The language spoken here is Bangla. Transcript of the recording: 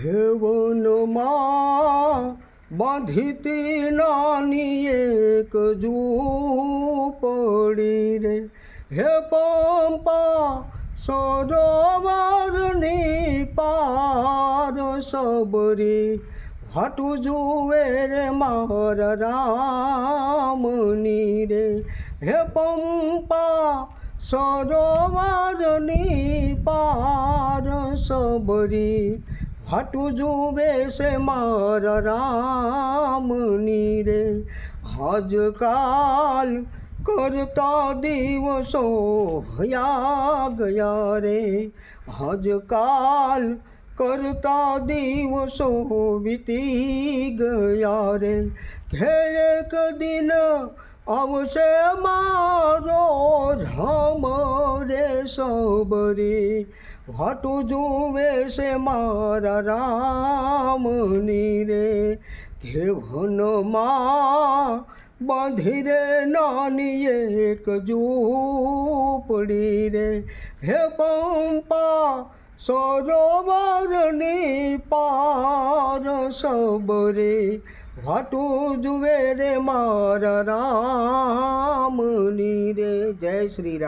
হে বাঁধিতে না নিয়ে কজু পড়ি রে। হে পম্পা সরবার পার সবরি হটু জুয়ের মার রাম রে। হে পম্পা সরবার পার সবরি હાટું જુવે છે મારા રામની રે. આજકાલ કરતા દિવસો ભયા ગયા રે. આજકાલ કરતા દિવસો વીતી ગયા રે. કે એક દિન આવશે મારો રામ સબરી વાટું જુએ છે મારા રામની રે કે વનમાં બાંધી રે નાની એક ઝૂંપડી રે હે પંપા સરોવરની પાર સબરે વાટું જુએ રે મારા રામની રે જય શ્રી રામ